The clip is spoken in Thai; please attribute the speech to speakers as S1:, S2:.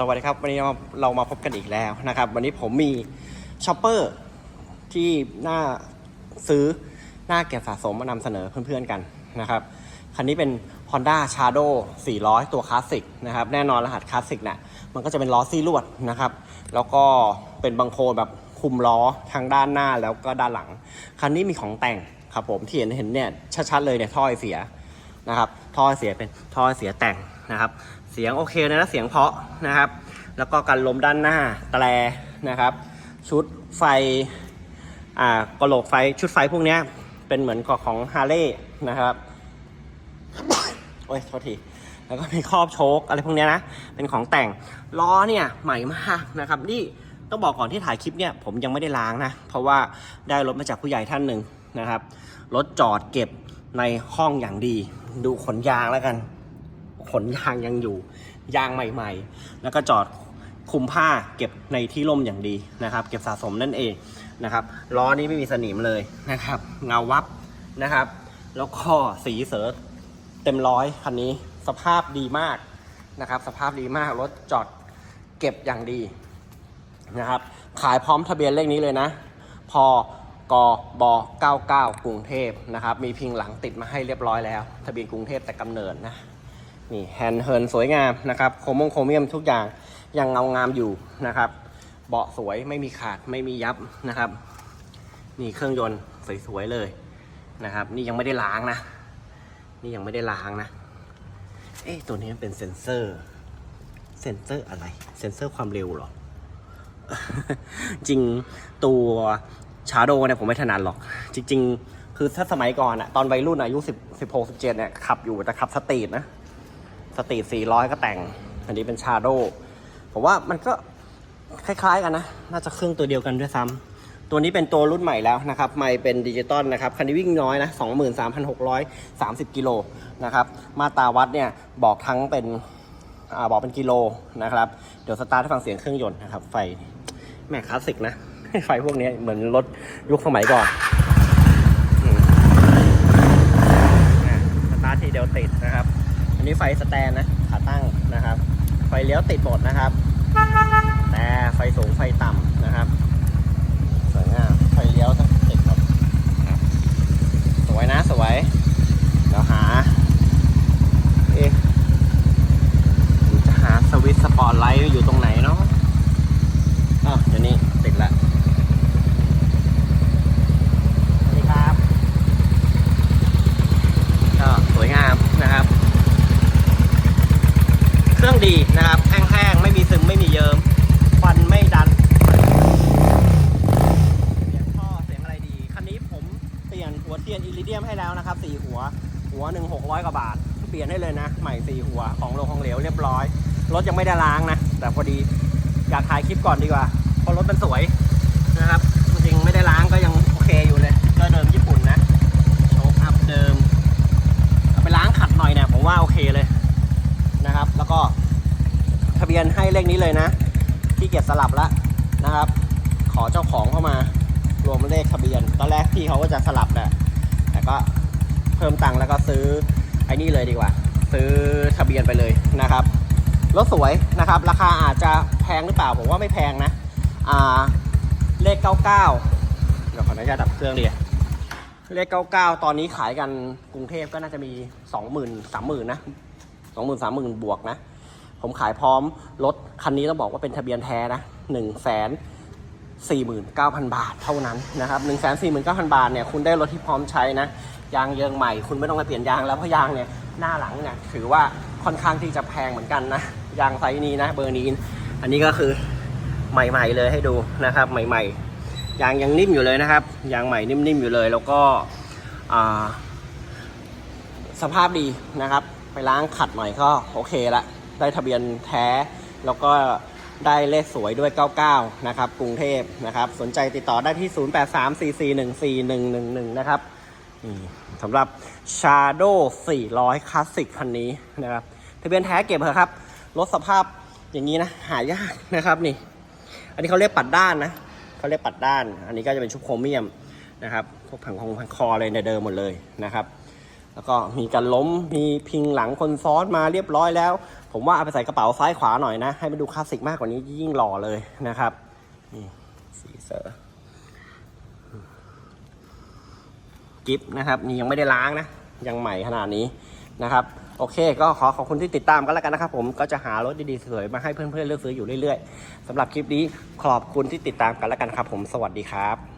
S1: สวัสดีครับ วันนี้เราเรามาพบกันอีกแล้วนะครับ วันนี้ผมมีช็อปเปอร์ที่น่าซื้อน่าเก็บสะสมมานำเสนอเพื่อนๆกันนะครับ คันนี้เป็น Honda Shadow 400 ตัวคลาสสิกนะครับ แน่นอนรหัสคลาสสิกเนี่ยมันก็จะเป็นล้อซี่ลวดนะครับ แล้วก็เป็นบังโคลแบบคุมล้อทางด้านหน้าแล้วก็ด้านหลัง คันนี้มีของแต่งครับผมที่เห็นเห็นเนี่ยชัดๆเลยเนี่ยท่อไอเสียนะครับท่อเสียเป็นท่อเสียแต่งนะครับ สียงโอเคเลยนะเสียงเพาะนะครับ แล้วก็กันลมด้านหน้าแตรนะครับ ชุดไฟอ่ากระโหลกไฟชุดไฟพวกเนี้ยเป็นเหมือนกับของฮาร์เลย์นะครับโอ้ยโทษทีแล้วก็มีครอบโชคอะไรพวกเนี้ยนะ เป็นของแต่งล้อเนี่ยใหม่มากนะครับนี่ต้องบอกก่อนที่ถ่ายคลิปเนี่ยผมยังไม่ได้ล้างนะ เพราะว่าได้รถมาจากผู้ใหญ่ท่านหนึ่งนะครับรถจอดเก็บในห้องอย่างดี ดูขนยางแล้วกัน ขนยางยังอยู่ ยางใหม่ๆ แล้วก็จอดคุมผ้าเก็บในที่ร่มอย่างดีนะครับ เก็บสะสมนั่นเองนะครับล้อนี้ไม่มีสนิมเลยนะครับ เงาวับนะครับ แล้วก็สีเสือเต็มร้อยคันนี้สภาพดีมากนะครับ สภาพดีมากรถจอดเก็บอย่างดีนะครับ ขายพร้อมทะเบียนเลขนี้เลยนะ พกบ99 กรุงเทพนะครับ มีพิงหลังติดมาให้เรียบร้อยแล้ว ทะเบียนกรุงเทพแต่กำเนิดนะ นี่แฮนด์เฮิร์นสวยงามนะครับโครมงโครเมียมทุกอย่างยังเงางามอยู่นะครับ เบาะสวยไม่มีขาดไม่มียับนะครับ นี่เครื่องยนต์สวยๆเลยนะครับ นี่ยังไม่ได้ล้างนะ นี่ยังไม่ได้ล้างนะ เอ๊ะตัวนี้มันเป็นเซ็นเซอร์เซ็นเซอร์อะไร เซ็นเซอร์ความเร็วหรอ จริงตัวชาโดเนี่ยผมไม่ถนัดหรอก จริง ๆ คือถ้าสมัยก่อนอะตอนวัยรุ่นอายุ10 16 17เนี่ยขับอยู่แต่ขับสตรีทนะ สตรีท400 ก็แต่ง อันนี้เป็นชาโดผมว่ามันก็คล้ายๆกันนะ น่าจะเครื่องตัวเดียวกันด้วยซ้ำตัวนี้เป็นตัวรุ่นใหม่แล้วนะครับไม่เป็นดิจิตอลนะครับ คันนี้วิ่งน้อยนะ 23,630 กิโลนะครับ มาตราวัดเนี่ยบอกทั้งเป็นอ่าบอกเป็นกิโลนะครับ เดี๋ยวสตาร์ทให้ฟังเสียงเครื่องยนต์นะครับ ไฟแม่คลาสสิกนะ ไฟพวกนี้เหมือนรถยุคสมัยก่อนมอะสตาร์ททีเดียวติดนะครับ อันนี้ไฟสแตนนะขาตั้งนะครับ ไฟเลี้ยวติดหมดนะครับ แต่ไฟสูงไฟต่ำนะครับสวยงามไฟเลี้ยวติดหมดสวยนะสวยเดี๋ยวหาเอ๊ะผมจะหาสวิตช์สปอร์ตไลท์อยู่ตรงไหนเนาะอ้าวเดี๋ยวนี้ติดละสวัสดีครับก็สวยงามนะครับ เครื่องดีนะครับ แห้งๆ ไม่มีซึมไม่มีเยิ้มควันไม่ดัน เสียงท่อเสียงอะไรดี คันนี้ผมเปลี่ยนหัวเทียนอิริเดียมให้แล้วนะครับสี่หัว หัวหนึ่งหกร้อยกว่าบาท เปลี่ยนได้เลยนะ ใหม่สี่หัวของโลของเหลวเรียบร้อย รถยังไม่ได้ล้างนะ แต่พอดีอยากถ่ายคลิปก่อนดีกว่า เพราะรถมันสวยนะครับ จริงๆไม่ได้ล้างก็ยังโอเคอยู่เลยก็เดิมญี่ปุ่นนะ โชคอัพเดิมเอาไปล้างขัดหน่อยเนี่ยผมว่าโอเคเลยนะครับ แล้วก็ทะเบียนให้เลขนี้เลยนะที่เกียจสลับแล้วนะครับ ขอเจ้าของเข้ามารวมเลขทะเบียน ตอนแรกพี่เขาก็จะสลับแหละแต่ก็ เพิ่มตังค์แล้วก็ซื้อไอ้นี่เลยดีกว่า ซื้อทะเบียนไปเลยนะครับรถสวยนะครับ ราคาอาจจะแพงหรือเปล่า ผมว่าไม่แพงนะอ่าเลข 99 เดี๋ยวขออนุญาตดับเครื่องดิเลข 99 ตอนนี้ขายกันกรุงเทพก็น่าจะมี 20,000 30,000 นะสองหมื่นสามหมื่นบวกนะ ผมขายพร้อมรถคันนี้ต้องบอกว่าเป็นทะเบียนแท้นะหนึ่งแสนสี่หมื่นเก้าพันบาทเท่านั้นนะครับหนึ่งแสนสี่หมื่นเก้าพันบาทเนี่ยคุณได้รถที่พร้อมใช้นะ ยางเยิงใหม่ คุณไม่ต้องไปเปลี่ยนยางแล้วเพราะยางเนี่ยหน้าหลังเนี่ยถือว่าค่อนข้างที่จะแพงเหมือนกันนะยางไซส์นี้นะเบอร์นี้อันนี้ก็คือใหม่ ๆ เลยให้ดูนะครับ ใหม่ ๆ ยางยังนิ่มอยู่เลยนะครับ ยางใหม่นิ่มๆอยู่เลย แล้วก็สภาพดีนะครับ ไปล้างขัดหน่อยก็โอเคละได้ทะเบียนแท้ แล้วก็ได้เลขสวยด้วย 99 นะครับ กรุงเทพนะครับ สนใจติดต่อได้ที่ 0834414111 นะครับ สำหรับ Shadow 400 Classic คันนี้นะครับทะเบียนแท้เก็บเถอะครับรถสภาพอย่างนี้นะหายากนะครับนี่ อันนี้เขาเรียกปัดด้านนะเขาเรียกปัดด้าน อันนี้ก็จะเป็นชุบโครเมียมนะครับพวกผังคงผังคอเลยในเดิมหมดเลยนะครับ แล้วก็มีการล้มมีพิงหลังคนซ้อนมาเรียบร้อยแล้ว ผมว่าเอาไปใส่กระเป๋าซ้ายขวาหน่อยนะ ให้มันดูคลาสสิกมากกว่านี้ยิ่งหล่อเลยนะครับนี่สีเซอร์ กิฟนะครับนี่ยังไม่ได้ล้างนะ ยังใหม่ขนาดนี้นะครับ โอเค ก็ขอขอบคุณที่ติดตามกันแล้วกันนะครับผมก็จะหารถดีๆสวยๆมาให้เพื่อนๆเลือกซื้ออยู่เรื่อยๆสำหรับคลิปนี้ขอบคุณที่ติดตามกันแล้วกันครับผมสวัสดีครับ